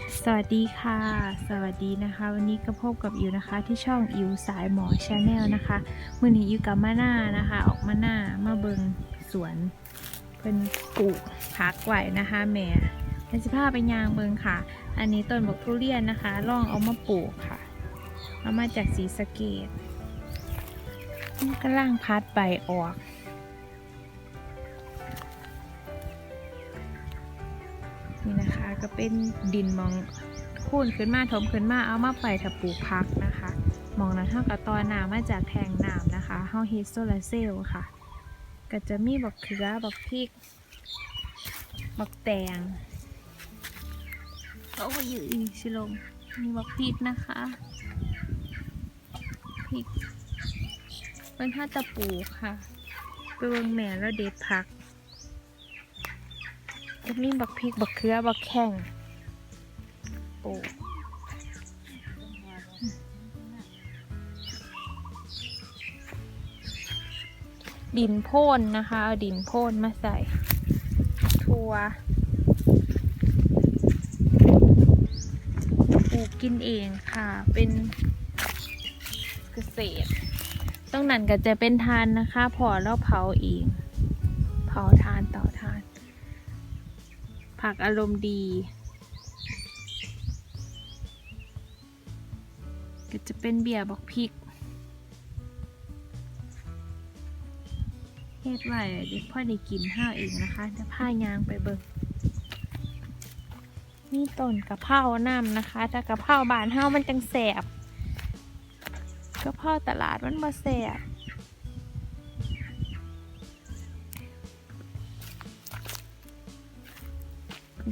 สวัสดีค่ะ สวัสดีนะคะ วันนี้ก็พบกับอิวนะคะ ที่ช่องอิวสายหมอชาแนลนะคะมื่อนี้อิวกับมาหน้านะคะ ออกมาหน้ามาเบิงสวนเป็นปลูกพักไหวนะคะแม่เห็นสภาพไปยางเบิงค่ะ อันนี้ต้นบกทุเรียนนะคะล่องเอามาปลูกค่ะเอามาจากสีสะเกตมันก็ล่างพัดใบออก นี่นะคะก็เป็นดินมองคูนขึ้นมาถมขึ้นมาเอามาไปถ้าปลูกพักนะคะ มองนั้นเท่ากับตอนน้ำมาจากแทงน้ำนะคะเฮาเฮดโซลาเซลล์ค่ะ ก็จะมีบักเขือบักพริกบักแตงเขาก็ยู่อีชิลมมีบักพริกนะคะพริกเป็นถ้าจะปลูกค่ะไปเบิ่งแม่แล้วเด็ดผัก จะมีบักพริกบักเขือบักแข้งปลูกดินโพ่นนะคะเอาดินโพ่นมาใส่ทัวปลูกกินเองค่ะ เป็นเกษตรตรงนั้นก็จะเป็นทานนะคะ พอแล้วเผาเอง เผาทานต่อ ผักอารมณ์ดี ก็จะเป็นเบียร์บอกพริกเฮ็ดไว้เด็กพ่อได้กินข้าเองนะคะจะผ้ายางไปเบิกนี่ต้นกะเพราน้ำนะคะถ้ากะเพราบานเฮามันจังแสบกะเพราตลาดมันมาแสบ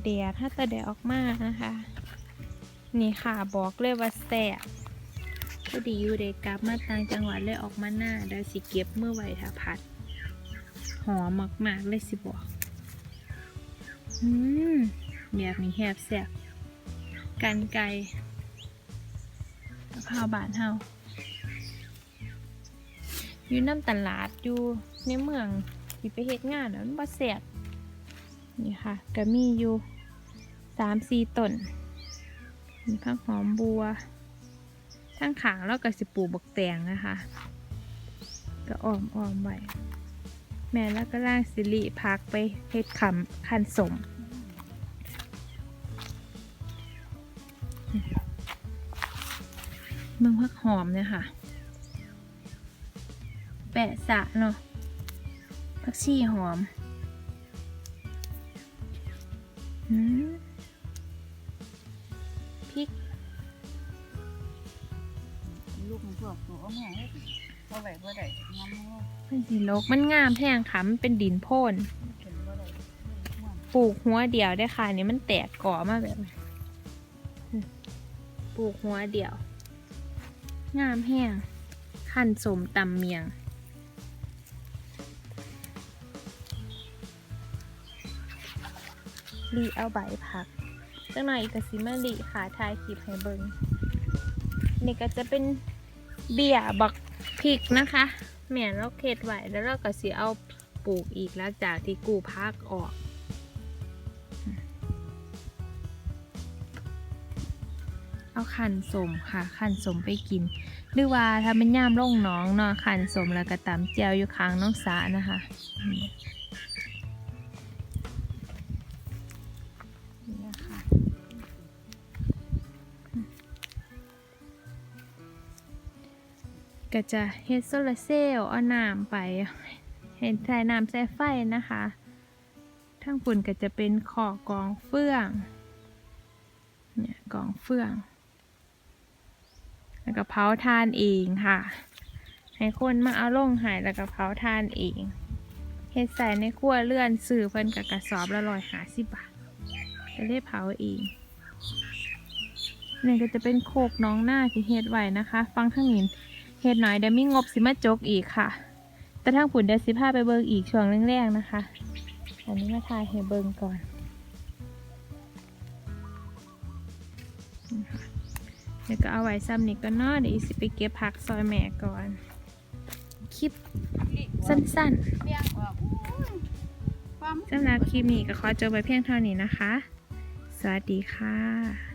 เดียถ้าตะเดดออกมานะคะ นี่ค่ะบอกเลยว่าแสบพอดีอยู่เด็กกลับมาต่างจังหวัดเลยออกมาหน้าได้สิเก็บเมื่อไหวถ้าพัด หอมมากๆเลยสิบอกอืมแบบนี้แหบแสบกันไก่กะเพราบานเฮาอยู่น้ำตลาดอยู่ในเมืองที่ไปเฮ็ดงานแล้วมันบ่แสบ นี่ค่ะก็มีอยู่สามสี่ต้นมีผักหอมบัว ทั้งขางแล้วก็สิปูบักแตงนะคะ ก็อ้อมอ้อมไว้แม่แล้วก็ล่างสิริพักไปเฮ็ดคำคันสมเมืองพักหอมเนี่ยค่ะ แปะสะเนาะผักชีหอม พริก ลูกของพวกตัวเอาแม่เฮ็ดบ่ไหวบ่ได้งามบ่มันสีลกมันงามแท่งค่ะมันเป็นดินโพ่นเข็นบ่ได้ปลูกหัวเดียวได้ค่ะนี่มันแตกก่อมาแบบนี้ปลูกหัวเดียว งามแห้งขั้นสมตำเมียง รีเอาใบผักจังหน่อยอีกกสิมารีค่ะทายคลิปให้เบิงนี่ก็จะเป็นเบี้ยบักพริกนะคะแม่นเราเขตไว้แล้วเราก็สิเอาปลูกอีกแล้วจากที่กูพักออกเอาขันสมค่ะขันสมไปกิน หรือว่าถ้าเป็นย่ามล่งน้องเนาะขันสมแล้วก็ตำเจียวอยู่ค้างน้องสานะคะ ก็จะเฮ็ดโซลาร์เซลล์เอาน้ำไปเห็นใส่น้ำใส่ไฟนะคะ ทั้งฝุ่นก็จะเป็นขอกองเฟื่อง เนี่ยกองเฟื่อง แล้วก็เผาทานเองค่ะ ให้คนมาเอาลงหายแล้วก็เผาทานเองเฮ็ดใส่ในครัวเลื่อนสื่อเพิ่นกับกระสอบละร้อยหาสิบบาท ก็ได้เผาเองนี่ก็จะเป็นโคกน้องหน้าที่เฮ็ดไว้นะคะ ฟังทั้งนี้เฮ็ดหน่อยเดี๋ยวมีงบสิมาจกอีกค่ะ แต่ทางผุนเดี๋ยวสิพาไปเบิงอีกช่วงแรกๆนะคะ อันนี้มาทายให้เบิงก่อนเดี๋ยวก็เอาไว้ซ้ำนี่ก็นอเดี๋ยวสิไปเก็บผักซอยแม่ก่อน คลิปสั้นเลี้ยงออกอู้ยความๆสำหรับคลิปนี้ก็ขอจบไปเพียงเท่านี้นะคะ สวัสดีค่ะ